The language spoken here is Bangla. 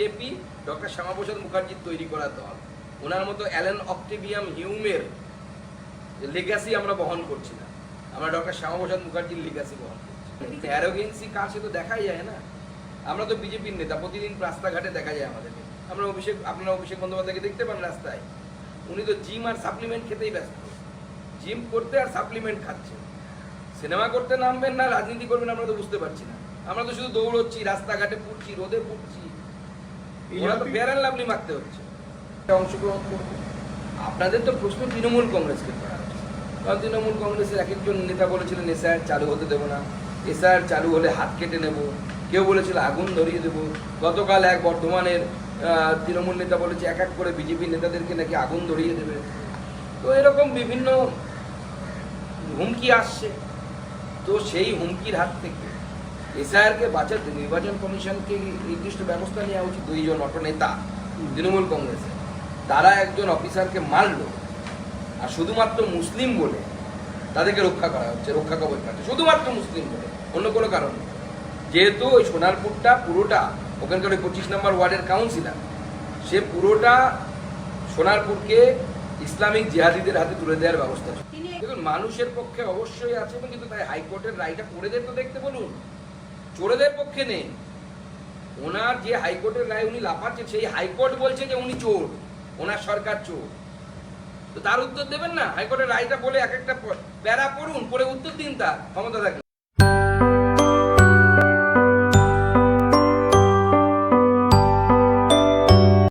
বিজেপি, ডক্টর শ্যামাপ্রসাদ মুখার্জির তৈরি করা দল। ওনার মতো অ্যালেন অক্টিভিয়াম হিউমের লেগাসি আমরা বহন করছি না। আমরা ডক্টর শ্যামাপ্রসাদ মুখার্জির লেগাসি বহন করছি অ্যারোগেন্সি কার সে তো দেখাই যায় না। আমরা তো বিজেপির নেতা, প্রতিদিন রাস্তাঘাটে দেখা যায় আমাদেরকে আমরা অভিষেক, আপনারা অভিষেক বন্দ্যোপাধ্যায়কে দেখতে পান রাস্তায়? উনি তো জিম আর সাপ্লিমেন্ট খেতেই ব্যস্ত। জিম করতে আর সাপ্লিমেন্ট খাচ্ছে। সিনেমা করতে নামবেন না, রাজনীতি করবেন, আমরা তো বুঝতে পারছি না। আমরা তো শুধু দৌড়চ্ছি, রাস্তাঘাটে পুড়ছি, রোদে পুড়ছি। লাভলি মারতে হচ্ছে। অংশগ্রহণ আপনাদের তো প্রশ্ন তৃণমূল কংগ্রেসকে করা তৃণমূল কংগ্রেসের এক একজন নেতা বলেছিলেন, এসআইআর চালু হতে দেবো না। এসআইআর চালু হলে হাত কেটে নেব। কেউ বলেছিল, আগুন ধরিয়ে দেবো। গতকাল এক বর্ধমানের তৃণমূল নেতা বলেছে, এক এক করে বিজেপি নেতাদেরকে নাকি আগুন ধরিয়ে দেবে। তো এরকম বিভিন্ন হুমকি আসছে। তো সেই হুমকির হাত থেকে এসআইআরকে বাঁচাতে নির্বাচন কমিশনকে নির্দিষ্ট ব্যবস্থা নেওয়া উচিত দুইজন অটনেতা তৃণমূল কংগ্রেসের তারা একজন অফিসারকে মারলো আর শুধুমাত্র মুসলিম বলে তাদেরকে রক্ষা করা হচ্ছে রক্ষা কবচ পাচ্ছে শুধুমাত্র মুসলিম বলে অন্য কোনো কারণ নেই। যেহেতু ওই সোনারপুরটা পুরোটা ওখানকার ওই পঁচিশ নম্বর ওয়ার্ডের কাউন্সিলর সে পুরোটা সোনারপুরকে ইসলামিক জিহাদিদের হাতে তুলে দেওয়ার ব্যবস্থা। দেখুন মানুষের পক্ষে অবশ্যই আছে এবং কিন্তু তাই হাইকোর্টের রায়টা চোরেদের তো দেখতে বলুন চোরেদের পক্ষে নেই। ওনার যে হাইকোর্টের রায় উনি লাফাচ্ছেন, সেই হাইকোর্ট বলছে যে উনি চোর, ওনার সরকার চোর। তো তার উত্তর দেবেন না? হাইকোর্টের রায়টা বলে এক একটা প্যারা পড়ুন পরে উত্তর দিন তার, ক্ষমতা থাকে